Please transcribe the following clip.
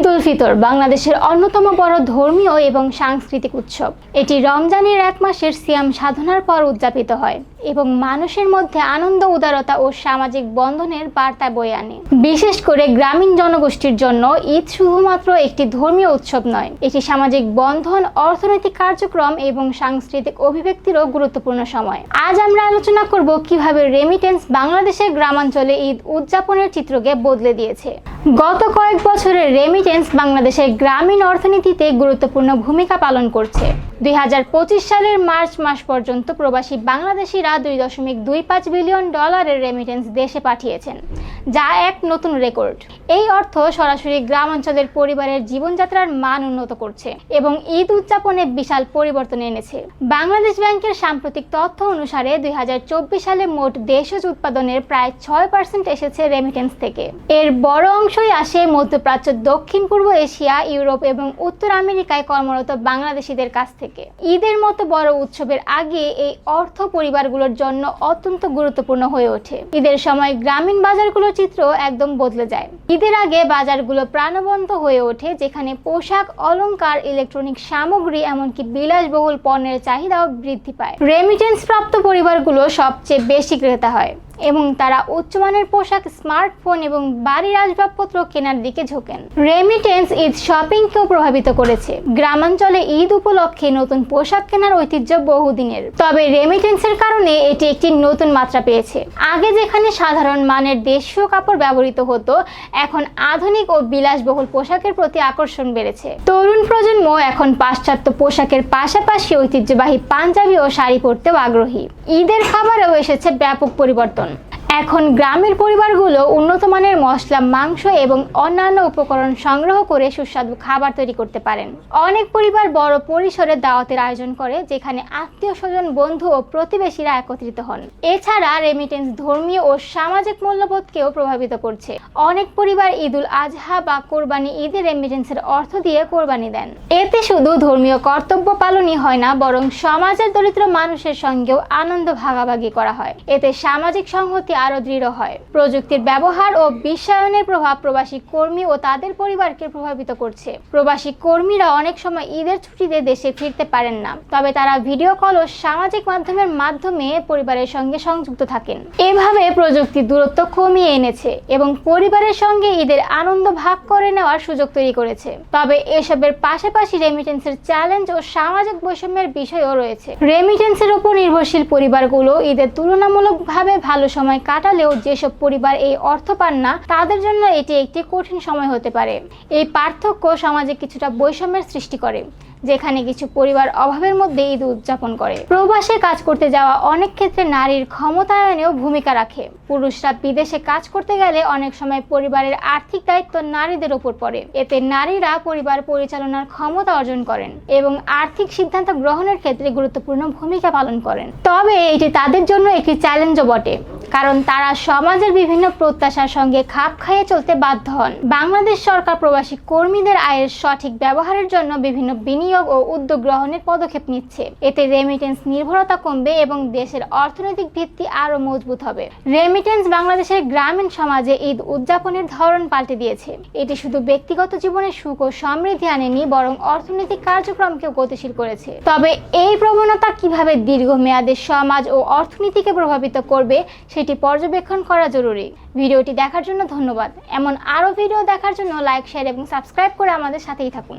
ঈদ উল ফিতর বাংলাদেশের অন্যতম বড় ধর্মীয় এবং সাংস্কৃতিক উৎসব। এটি রমজানের এক মাসের সিয়াম সাধনার পর উদযাপিত হয় এবং মানুষের মধ্যে আনন্দ, উদারতা ও সামাজিক বন্ধনের বার্তা বয়ে আনে। বিশেষ করে গ্রামীণ জনগোষ্ঠীর জন্য ঈদ শুধুমাত্র একটি ধর্মীয় উৎসব নয়, এটি সামাজিক বন্ধন, অর্থনৈতিক কার্যক্রম এবং সাংস্কৃতিক অভিব্যক্তিরও গুরুত্বপূর্ণ সময়। আজ আমরা আলোচনা করব কীভাবে রেমিটেন্স বাংলাদেশের গ্রামাঞ্চলে ঈদ উদযাপনের চিত্রকে বদলে দিয়েছে। গত কয়েক বছরে রেমিটেন্স বাংলাদেশের গ্রামীণ অর্থনীতিতে গুরুত্বপূর্ণ ভূমিকা পালন করছে। দু হাজার পঁচিশ সালের মার্চ মাস পর্যন্ত প্রবাসী বাংলাদেশিরা দুই দশমিক দুই পাঁচ বিলিয়ন ডলারের রেমিটেন্স দেশে পাঠিয়েছেন, যা এক নতুন রেকর্ড এই অর্থ সরাসরি গ্রামাঞ্চলের পরিবারের জীবনযাত্রার মান উন্নত করছে এবং ঈদ উদযাপনে বিশাল পরিবর্তন এনেছে। বাংলাদেশ ব্যাংকের সাম্প্রতিক তথ্য অনুসারে দুই হাজার চব্বিশ সালে মোট দেশজ উৎপাদনের প্রায় ছয় পার্সেন্ট এসেছে রেমিটেন্স থেকে। এর বড় অংশই আসে মধ্যপ্রাচ্য, দক্ষিণ পূর্ব এশিয়া, ইউরোপ এবং উত্তর আমেরিকায় কর্মরত বাংলাদেশিদের কাছ থেকে। ঈদের মতো বড় উৎসবের আগে এই অর্থ পরিবারগুলোর জন্য অত্যন্ত গুরুত্বপূর্ণ হয়ে ওঠে। ঈদের সময় গ্রামীণ বাজারগুলোর চিত্র একদম বদলে যায়। ঈদের আগে বাজারগুলো প্রাণবন্ত হয়ে ওঠে, যেখানে পোশাক, অলংকার, ইলেকট্রনিক সামগ্রী, এমনকি বিলাসবহুল পণ্যের চাহিদাও বৃদ্ধি পায়। রেমিটেন্স প্রাপ্ত পরিবারগুলো সবচেয়ে বেশি ক্রেতা হয়। এবং তারা উচ্চমানের পোশাক, স্মার্টফোন এবং বাড়ির আসবাবপত্র কেনার দিকে ঝোঁকেন। রেমিটেন্স ঈদ শপিংকেও প্রভাবিত করেছে। গ্রামাঞ্চলে ঈদ উপলক্ষে নতুন পোশাক কেনার ঐতিহ্য বহুদিনের। তবে রেমিটেন্সের কারণে এটি একটি নতুন মাত্রা পেয়েছে। আগে যেখানে সাধারণ মানের দেশীয় কাপড় ব্যবহৃত হতো, এখন আধুনিক ও বিলাসবহুল পোশাকের প্রতি আকর্ষণ বেড়েছে। তরুণ প্রজন্ম এখন পাশ্চাত্য পোশাকের পাশাপাশি ঐতিহ্যবাহী পাঞ্জাবি ও শাড়ি পরতেও আগ্রহী। ঈদের খাবারেও এসেছে ব্যাপক পরিবর্তন। এখন গ্রামের পরিবারগুলো উন্নত মানের মশলা, মাংস এবং অন্যান্য উপকরণ সংগ্রহ করে সুস্বাদু খাবার তৈরি করতে পারেন। অনেক পরিবার বড় পরিসরে দাওয়াতের আয়োজন করে, যেখানে আত্মীয় স্বজন, বন্ধু ও প্রতিবেশীরা একত্রিত হন। এছাড়া রেমিটেন্স ধর্মীয় ও সামাজিক মূল্যবোধকেও প্রভাবিত করছে। অনেক পরিবার ঈদুল আজহা বা কোরবানি ঈদে রেমিটেন্সের অর্থ দিয়ে কোরবানি দেন। এতে শুধু ধর্মীয় কর্তব্য পালনই হয় না, বরং সমাজের দরিদ্র মানুষের সঙ্গেও আনন্দ ভাগাভাগি করা হয়। এতে সামাজিক সংহতি আরও দৃঢ় হয়। প্রযুক্তির ব্যবহার ও বিশ্বায়নের প্রভাব প্রবাসী কর্মী ও তাদের পরিবারকে প্রভাবিত করছে। প্রবাসী কর্মীরা অনেক সময় ঈদের ছুটিতে দেশে ফিরতে পারেন না, তবে তারা ভিডিও কল ও সামাজিক মাধ্যমের মাধ্যমে পরিবারের সঙ্গে সংযুক্ত থাকেন। এভাবে প্রযুক্তি দূরত্ব কমিয়ে এনেছে এবং পরিবারের সঙ্গে ঈদের আনন্দ ভাগ করে নেওয়ার সুযোগ তৈরি করেছে। তবে এসবের পাশাপাশি রেমিটেন্সের চ্যালেঞ্জ ও সামাজিক বৈষম্যের বিষয়ও রয়েছে। রেমিটেন্সের উপর নির্ভরশীল পরিবারগুলো ঈদের তুলনামূলকভাবে ভালো সময় কাটালেও যেসব পরিবার এই অর্থ পান না, তাদের জন্য এটি একটি কঠিন সময় হতে পারে। এই পার্থক্য সমাজে কিছুটা বৈষম্যের সৃষ্টি করে, যেখানে কিছু পরিবার অভাবের মধ্যে ঈদ উদযাপন করে। প্রবাসে কাজ করতে যাওয়া অনেক ক্ষেত্রে নারীর ক্ষমতায়নেও ভূমিকা রাখে। পুরুষরা বিদেশে কাজ করতে গেলে অনেক সময় পরিবারের আর্থিক দায়িত্ব নারীদের ওপর পড়ে। এতে নারীরা পরিবার পরিচালনার ক্ষমতা অর্জন করেন এবং আর্থিক সিদ্ধান্ত গ্রহণের ক্ষেত্রে গুরুত্বপূর্ণ ভূমিকা পালন করেন। তবে এটি তাদের জন্য একটি চ্যালেঞ্জও বটে। কারণ তারা সমাজের বিভিন্ন প্রত্যাশার সঙ্গে খাপ খাইয়ে চলতে বাধ্য হন। বাংলাদেশ সরকার প্রবাসী কর্মীদের আয়ের সঠিক ব্যবহারের জন্য বিভিন্ন বিনিয়োগ ও উদ্যোগ গ্রহণের পদক্ষেপ নিচ্ছে। এতে রেমিটেন্স নির্ভরতা কমবে এবং দেশের অর্থনৈতিক ভিত্তি আরও মজবুত হবে। রেমিটেন্স বাংলাদেশের গ্রামীণ সমাজে ঈদ উদযাপনের ধরন পাল্টে দিয়েছে। এটি শুধু ব্যক্তিগত জীবনে সুখ ও সমৃদ্ধি আনেনি, বরং অর্থনৈতিক কার্যক্রমকেও গতিশীল করেছে। তবে এই প্রবণতা কীভাবে দীর্ঘমেয়াদে সমাজ ও অর্থনীতিকে প্রভাবিত করবে সেটি পর্যবেক্ষণ করা জরুরি। ভিডিওটি দেখার জন্য ধন্যবাদ। এমন আরও ভিডিও দেখার জন্য লাইক, শেয়ার এবং সাবস্ক্রাইব করে আমাদের সাথেই থাকুন।